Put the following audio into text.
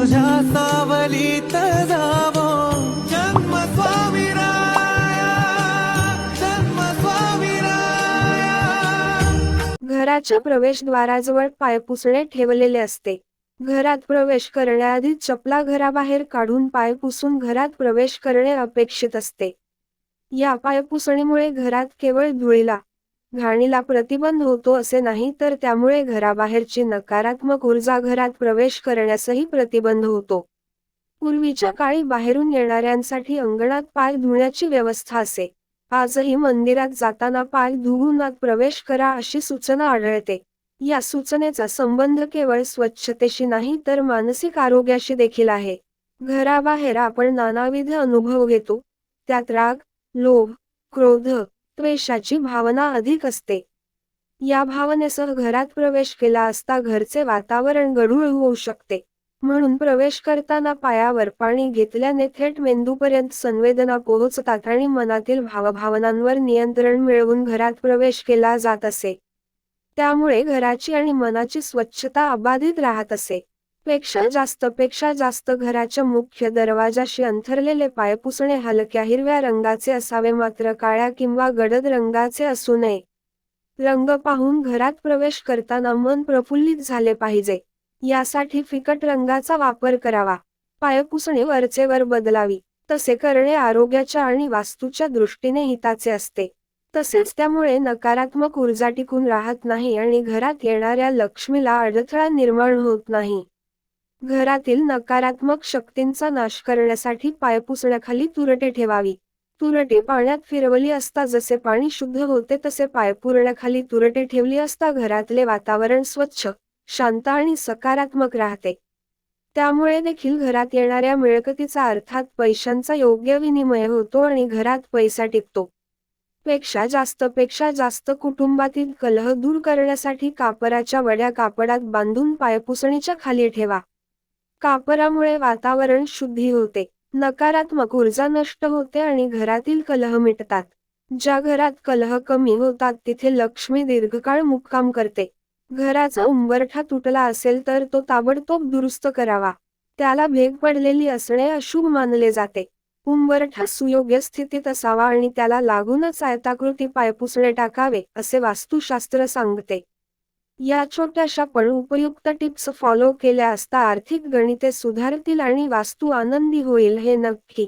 तुझ्या सावलीत जावो. जन्म स्वामी राया जन्म स्वामी राया घराच्या प्रवेशद्वाराजवळ पायपुसणे ठेवलेले असते. घरात प्रवेश करण्याआधी चपला घराबाहेर काढून पाय पुसून घरात प्रवेश करणे अपेक्षित असते. या पायपुसणीमुळे घरात केवळ धुळीला घाणीला प्रतिबंध होतो असे नाही तर त्यामुळे घराबाहेरची नकारात्मक ऊर्जा घरात प्रवेश करण्यासही प्रतिबंध होतो. पूर्वीच्या काळी बाहेरून येणाऱ्यांसाठी अंगणात पाय धुण्याची व्यवस्था असे. आजही मंदिरात जाताना पाय धुवूनात प्रवेश करा अशी सूचना आढळते. या सूचनेचा संबंध केवळ स्वच्छतेशी नाही तर मानसिक आरोग्याशी देखील आहे. घराबाहेर आपण नानाविध अनुभव घेतो. त्यात राग लोभ क्रोध द्वेषाची भावना अधिक असते. या भावनेसह घरात प्रवेश केला असता घरचे वातावरण गढूळ होऊ शकते. म्हणून प्रवेश करताना पायावर पाणी घेतल्याने थेट मेंदूपर्यंत संवेदना पोहोचतात आणि मनातील भावभावनांवर नियंत्रण मिळवून घरात प्रवेश केला जात असे. त्यामुळे घराची आणि मनाची स्वच्छता अबाधित राहत असे. पेक्षा जास्त पेक्षा जास्त घराच्या मुख्य दरवाजाशी अंथरलेले पाय पुसणे हलक्या हिरव्या रंगाचे असावे मात्र काळ्या किंवा गडद रंगाचे असू नये. रंग पाहून घरात प्रवेश करताना मन प्रफुल्लित झाले पाहिजे. यासाठी फिकट रंगाचा वापर करावा. पायपुसणे वरचेवर बदलावी. तसे करणे आरोग्याच्या आणि वास्तूच्या दृष्टीने हिताचे असते. तसेच त्यामुळे नकारात्मक ऊर्जा टिकून राहत नाही आणि घरात येणाऱ्या लक्ष्मीला अडथळा निर्माण होत नाही. घरातील नकारात्मक शक्तींचा नाश करण्यासाठी पायपुसण्याखाली तुरटे ठेवावी. तुरटे पाण्यात फिरवली असता जसे पाणी शुद्ध होते तसे पायपुरण्याखाली तुरटे ठेवली असता घरातले वातावरण स्वच्छ शांत आणि सकारात्मक राहते. त्यामुळे देखील घरात येणाऱ्या मिळकतीचा अर्थात पैशांचा योग्य विनिमय होतो आणि घरात पैसा टिकतो. पेक्षा जास्त पेक्षा जास्त कुटुंबातील कलह दूर करण्यासाठी कापराच्या वड्या कापडात बांधून पायपुसणीच्या खाली ठेवा. कापरामुळे वातावरण शुद्धी होते. नकारात्मक ऊर्जा नष्ट होते आणि घरातील कलह मिटतात. ज्या घरात कलह कमी होतात तिथे लक्ष्मी दीर्घकाळ मुक्काम करते. घराचा उंबरठा तुटला असेल तर तो ताबडतोब दुरुस्त करावा. त्याला भेग पडलेली असणे अशुभ मानले जाते. उंबरठा सुयोग्य स्थितीत असावा आणि त्याला लागूनच आयताकृती पायपुसणे टाकावे असे वास्तुशास्त्र सांगते. या छोट्याशा पण उपयुक्त टिप्स फॉलो केल्या असता आर्थिक गणिते सुधारतील आणि वास्तू आनंदी होईल हे नक्की.